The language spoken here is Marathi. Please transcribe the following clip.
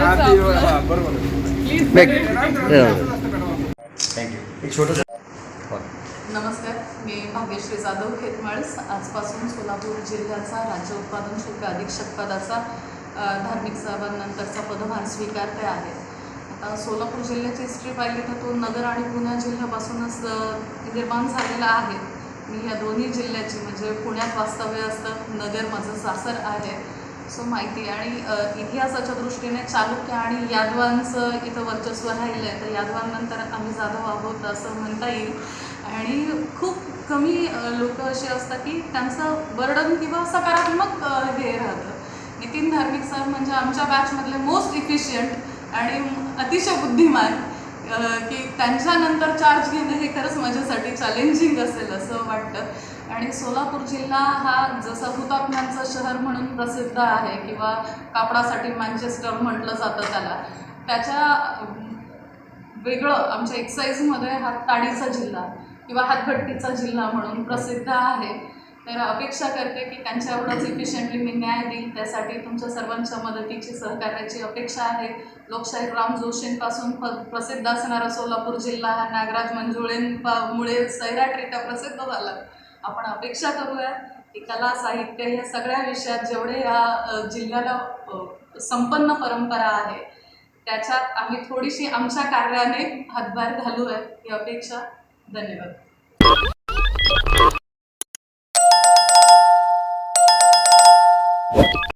हा, हा, बरोबर प्लीज थँक्यू एक छोटंसं नमस्कार मी भाग्यश्री जाधव खेतमाळस. आजपासून सोलापूर जिल्ह्याचा राज्य उत्पादन शुल्क अधीक्षक पदाचा धार्मिक सेवांनंतरचा पदभार स्वीकारते आहे. आता सोलापूर जिल्ह्याची हिस्ट्री पाहिली तर तो नगर आणि पुणे जिल्ह्यापासूनच निर्माण झालेला आहे. मी या दोन्ही जिल्ह्याची म्हणजे पुण्यात वास्तव्य असतं नगर माझं सासर आहे. सो माहिती आणि इतिहासाच्या दृष्टीने चालुक्य आणि यादवांचं इथं वर्चस्व राहिलं आहे तर यादवांनंतर आम्ही जाधव आहोत असं म्हणता येईल. आणि खूप कमी लोक अशी असतात की त्यांचं बर्डन किंवा सकारात्मक हे राहतं. नितीन धार्मिक सर म्हणजे आमच्या बॅचमधले मोस्ट इफिशियंट आणि अतिशय बुद्धिमान की त्यांच्यानंतर चार्ज घेणं हे खरंच माझ्यासाठी चॅलेंजिंग असेल असं वाटतं. आणि सोलापूर जिल्हा हा जसं हुतात्म्यांचं शहर म्हणून प्रसिद्ध आहे किंवा कापडासाठी मँचेस्टर म्हटलं जातं त्याला त्याच्या वेगळं आमच्या एक्साईजमध्ये हातताडीचा जिल्हा किंवा हातभट्टीचा जिल्हा म्हणून प्रसिद्ध आहे. तर अपेक्षा करते की त्यांच्या एवढंच इफिशियंटली मी न्याय देईल त्यासाठी तुमच्या सर्वांच्या मदतीची सहकार्याची अपेक्षा आहे. लोकशाही राम जोशींपासून प प्रसिद्ध असणारा सोलापूर जिल्हा हा नागराज मंजुळेंमुळे सैराटरित्या प्रसिद्ध झाला. आपण अपेक्षा करूया की कला साहित्य ह्या सगळ्या विषयात जेवढे या जिल्ह्याला संपन्न परंपरा आहे त्याच्यात आम्ही थोडीशी आमच्या कार्याने हातभार घालूया ही अपेक्षा. धन्यवाद.